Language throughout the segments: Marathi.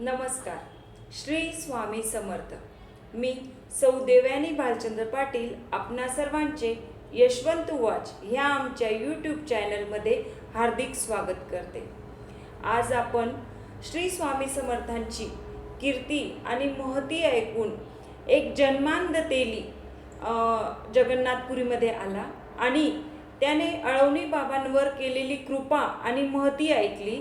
नमस्कार. श्री स्वामी समर्थ. मी सौ देवयानी भालचंद्र पाटील आपणा सर्वांचे यशवंत वॉच ह्या आमच्या यूट्यूब चॅनलमध्ये हार्दिक स्वागत करते. आज आपण श्री स्वामी समर्थांची कीर्ती आणि महती ऐकून एक जन्मांध तेली जगन्नाथपुरीमध्ये आला आणि त्याने अळवणी बाबांवर केलेली कृपा आणि महती ऐकली.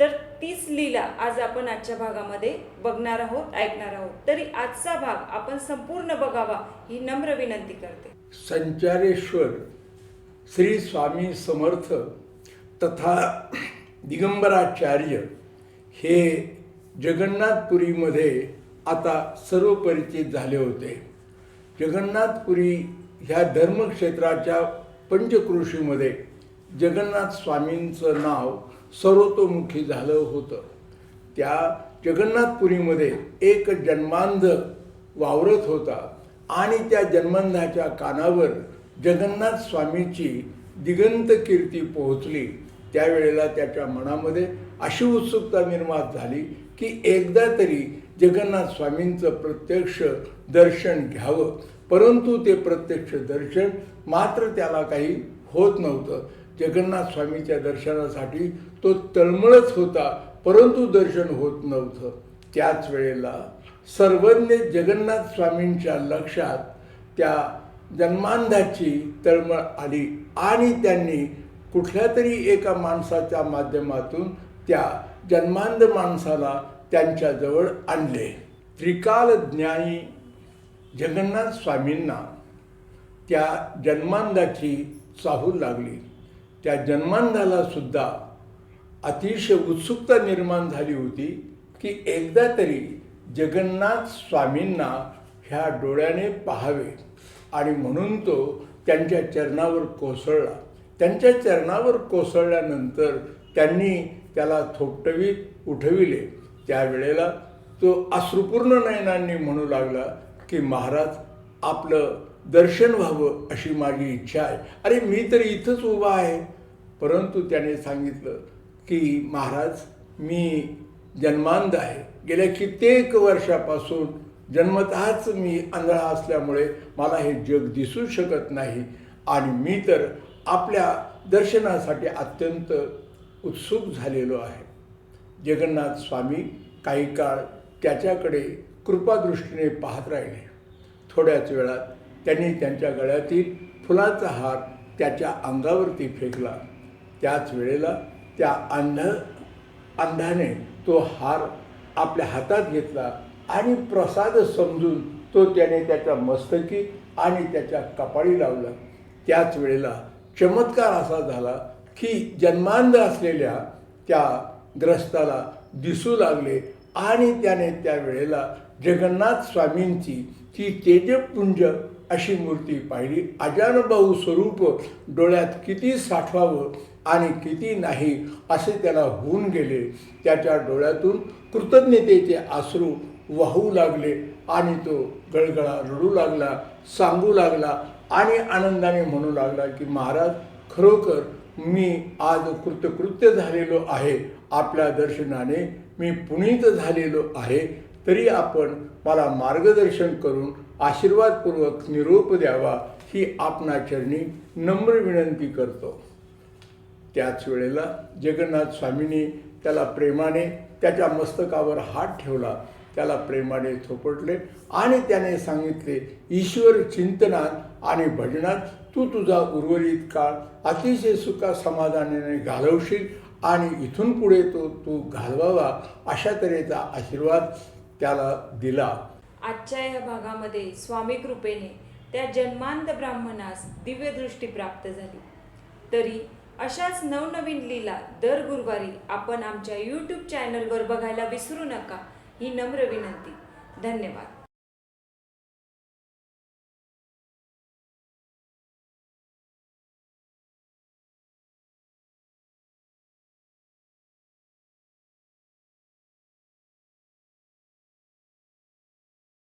तर तीच लीला आज आपण आजच्या भागामध्ये बघणार आहोत ऐकणार आहोत. तरी आजचा भाग आपण संपूर्ण बघावा ही नम्र विनंती करते. संचारेश्वर श्री स्वामी समर्थ तथा दिगंबराचार्य हे जगन्नाथपुरीमध्ये आता सर्व परिचित झाले होते. जगन्नाथपुरी ह्या धर्मक्षेत्राच्या पंचकृषीमध्ये जगन्नाथ स्वामींचं नाव सर्वतोमुखी झालं होतं. त्या जगन्नाथपुरीमध्ये एक जन्मांध वावरत होता आणि त्या जन्मांधाच्या कानावर जगन्नाथ स्वामीची दिगंत कीर्ती पोहोचली. त्यावेळेला त्याच्या मनामध्ये अशी उत्सुकता निर्माण झाली की एकदा तरी जगन्नाथ स्वामींचं प्रत्यक्ष दर्शन घ्यावं. परंतु ते प्रत्यक्ष दर्शन मात्र त्याला काही होत नव्हतं. जगन्नाथ स्वामीच्या दर्शनासाठी तो तळमळच होता परंतु दर्शन होत नव्हतं. त्याच वेळेला सर्वज्ञ जगन्नाथ स्वामींच्या लक्षात त्या जन्मांधाची तळमळ आली आणि त्यांनी कुठल्या तरी एका माणसाच्या माध्यमातून त्या जन्मांध माणसाला त्यांच्याजवळ आणले. त्रिकाल ज्ञानी जगन्नाथ स्वामींना त्या जन्मांधाची चाहूल लागली. त्या जन्मांधाला सुद्धा अतिशय उत्सुकता निर्माण झाली होती की एकदा तरी जगन्नाथ स्वामींना ह्या डोळ्याने पाहावे. आणि म्हणून तो त्यांच्या चरणावर कोसळला. त्यांच्या चरणावर कोसळल्यानंतर त्यांनी त्याला थोपटवीत उठविले. त्यावेळेला तो अश्रुपूर्ण नयनांनी म्हणू लागला की महाराज आपलं दर्शन व्हावं अशी माझी इच्छा आहे. अरे मी तर इथंच उभा आहे. परंतु त्याने सांगितलं की महाराज मी जन्मांध आहे. गेल्या कित्येक वर्षापासून जन्मतःच मी आंधळा असल्यामुळे मला हे जग दिसू शकत नाही आणि मी तर आपल्या दर्शनासाठी अत्यंत उत्सुक झालेलो आहे. जगन्नाथ स्वामी काही काळ त्याच्याकडे कृपादृष्टीने पाहत राहिले. थोड्याच वेळात त्यांनी त्यांच्या गळ्यातील फुलाचा हार त्याच्या अंगावरती फेकला. त्याच वेळेला त्या अंध अंधाने तो हार आपल्या हातात घेतला आणि प्रसाद समजून तो त्याने त्याच्या मस्तकी आणि त्याच्या कपाळी लावला. त्याच वेळेला चमत्कार असा झाला की जन्मांध असलेल्या त्या ग्रस्ताला दिसू लागले आणि त्याने त्या वेळेला जगन्नाथ स्वामींची ती तेजपुंज अशी मूर्ती पाहिली. अजानुभाऊ स्वरूप डोळ्यात किती साठवावं आणि किती नाही असे त्याला होऊन गेले. त्याच्या डोळ्यातून कृतज्ञतेचे आश्रू वाहू लागले आणि तो गळगळा रडू लागला सांगू लागला आणि आनंदाने म्हणू लागला की महाराज खरोखर मी आज कृतकृत्य झालेलो आहे. आपल्या दर्शनाने मी पुनीत झालेलो आहे तरी आपण मला मार्गदर्शन करून आशीर्वादपूर्वक निरोप द्यावा ही आपणाचरणी नम्र विनंती करतो. त्याच वेळेला जगन्नाथ स्वामींनी त्याला प्रेमाने त्याच्या मस्तकावर हात ठेवला. त्याला प्रेमाने थोपटले आणि त्याने सांगितले ईश्वर चिंतनात आणि भजनात तू तुझा उर्वरित काळ अतिशय सुखा समाधानाने घालवशील आणि इथून पुढे तो तू घालवावा अशा तऱ्हेचा आशीर्वाद त्याला दिला. आजच्या या भागामध्ये स्वामी कृपेने त्या जन्मांध ब्राह्मणास दिव्यदृष्टी प्राप्त झाली. तरी अशाच नवनवीन लीला दर गुरुवारी आपण आमच्या यूट्यूब चॅनलवर बघायला विसरू नका ही नम्र विनंती. धन्यवाद.